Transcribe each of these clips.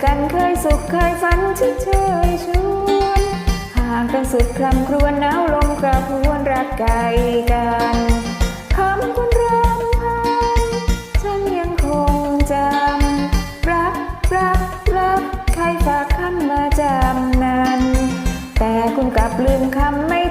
เคยสุขเคยฝันที่เชยชวนห่างกันสุดคำครวญหนาวลมกระพวนรักไกลกันคำคุณรำพันฉันยังคงจำรักรักรักใครฝากคำมาจำนั้น แต่คุณกลับลืมคำไม่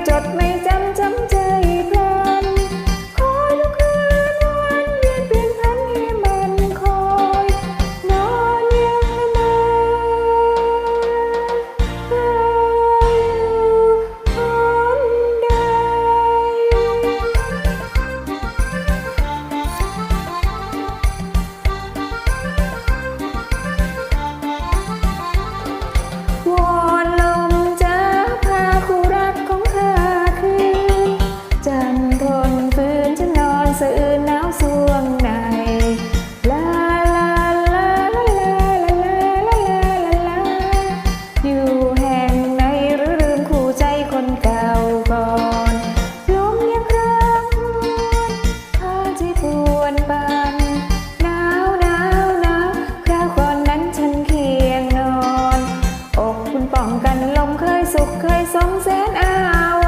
กันลมเคยสุขเคยสองแสนอาว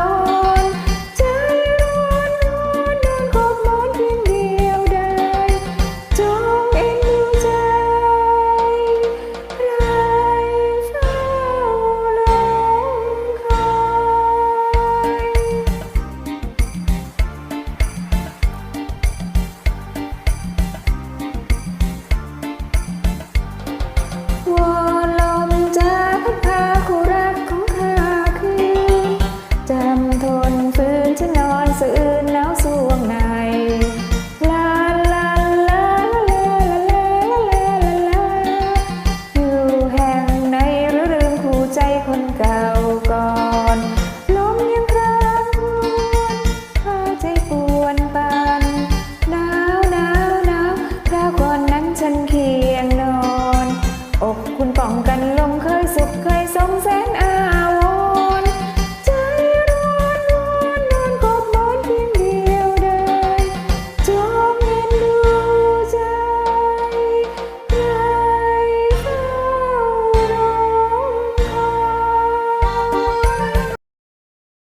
คุณป๋องกันโล